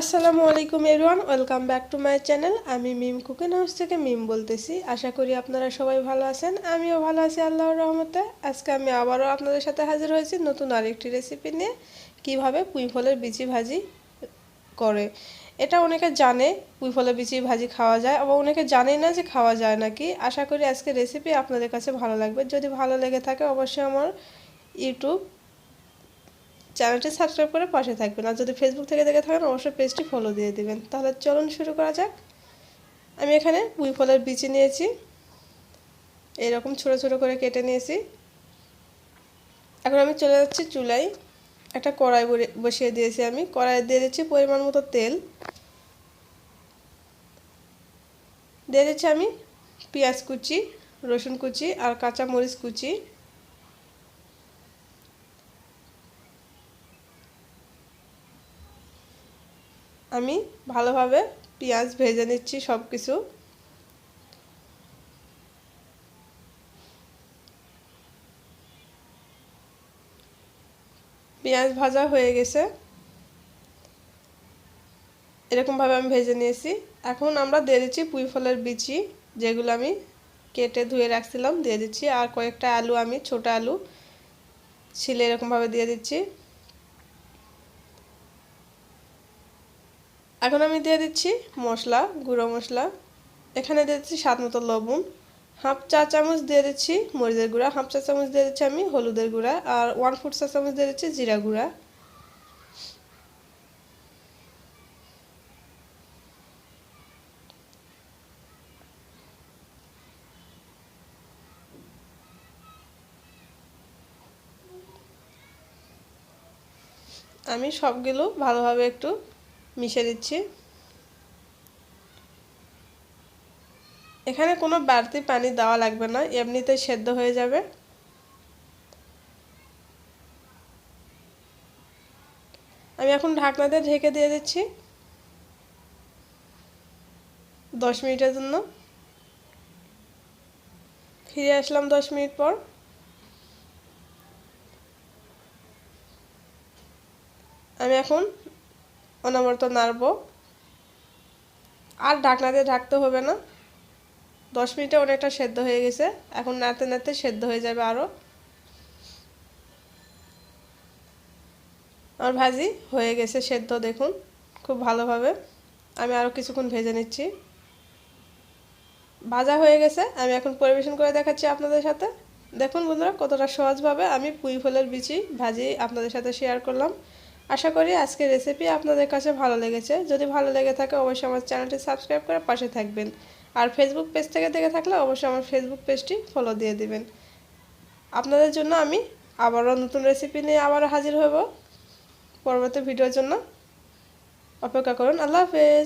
আসসালামু আলাইকুম everyone, welcome back to my channel. আমি মিম কুকিং হাউস থেকে মিম বলতেছি। আশা করি আপনারা সবাই ভালো আছেন, আমিও ভালো আছি আল্লাহর রহমতে। আজকে আমি আবারও আপনাদের সাথে হাজির হয়েছি নতুন আরেকটি রেসিপি নিয়ে, কীভাবে পুঁই ফলের বিচি ভাজি করে। এটা অনেকে জানে পুঁই ফলের বিচি ভাজি খাওয়া যায়, আবার অনেকে জানেই না যে খাওয়া যায় নাকি। আশা করি আজকে রেসিপি আপনাদের কাছে ভালো লাগবে। যদি ভালো লেগে থাকে অবশ্যই আমার ইউটিউব চ্যানেলটি সাবস্ক্রাইব করে পাশে থাকবেন। আর যদি ফেসবুক থেকে দেখে থাকেন, অবশ্যই পেজটি ফলো দিয়ে দিবেন। তাহলে চলুন শুরু করা যাক। আমি এখানে পুঁই ফলের বিচি নিয়েছি। এরকম ছোটো ছোটো করে কেটে নিয়েছি। এখন আমি চলে যাচ্ছি চুলাই একটা কড়াই বসিয়ে দিয়েছি আমি। কড়াই দিয়ে দিচ্ছি পরিমাণ মতো তেল। দিয়ে দিচ্ছি আমি পেঁয়াজ কুচি, রসুন কুচি আর কাঁচা মরিচ কুচি। আমি ভালোভাবে পেঁয়াজ ভেজে নিচ্ছি সব কিছু পেঁয়াজ ভাজা হয়ে গেছে। এরকমভাবে আমি ভেজে নিয়েছি। এখন আমরা দিয়ে দিচ্ছি পুঁই ফলের বিচি, যেগুলো আমি কেটে ধুয়ে রাখছিলাম, দিয়ে দিচ্ছি। আর কয়েকটা আলু, আমি ছোট আলু, ছিলে এরকমভাবে দিয়ে দিচ্ছি। এখন আমি দিয়ে দিচ্ছি মশলা, গুঁড়ো মশলা। এখানে দিয়ে দিচ্ছি স্বাদ মতো লবণ। হাফ চা চামচ দিয়ে দিচ্ছি মরিচের গুঁড়া, হাফ চা চামচ দিয়ে দিচ্ছি আমি হলুদের গুঁড়া আর ওয়ান ফুট চা চামচ দিয়ে দিচ্ছি জিরা গুঁড়া। আমি সবগুলো ভালোভাবে একটু মিশে দিচ্ছি। এখানে কোনো বাড়তি পানি দেওয়া লাগবে না এমনিতে সেদ্ধ হয়ে যাবে। আমি এখন ঢাকনাতে ঢেকে দিয়ে দিচ্ছি দশ মিনিটের জন্য। ফিরে আসলাম দশ মিনিট পর। আমি এখন অনবরত নাড়বো। আর ঢাকনা দিয়ে ঢাকতে হবে না। দশ মিনিটে অনেকটা সেদ্ধ হয়ে গেছে। এখন নাড়তে নাড়তে সেদ্ধ হয়ে যাবে আরও আমার ভাজি হয়ে গেছে সেদ্ধ, দেখুন। খুব ভালোভাবে। আমি আরও কিছুক্ষণ ভেজে নিচ্ছি। ভাজা হয়ে গেছে। আমি এখন পরিবেশন করে দেখাচ্ছি আপনাদের সাথে। দেখুন বন্ধুরা, কতটা সহজভাবে আমি পুঁই ফলের বিচি ভাজি আপনাদের সাথে শেয়ার করলাম। আশা করি আজকের রেসিপি আপনাদের কাছে ভালো লেগেছে। যদি ভালো লেগে থাকে, অবশ্যই আমার চ্যানেলটি সাবস্ক্রাইব করে পাশে থাকবেন। আর ফেসবুক পেজ থেকে দেখে থাকলে অবশ্যই আমার ফেসবুক পেজটি ফলো দিয়ে দিবেন। আপনাদের জন্য আমি আবারও নতুন রেসিপি নিয়ে আবারও হাজির হব। পরবর্তী ভিডিওর জন্য অপেক্ষা করুন। আল্লাহ হাফেজ।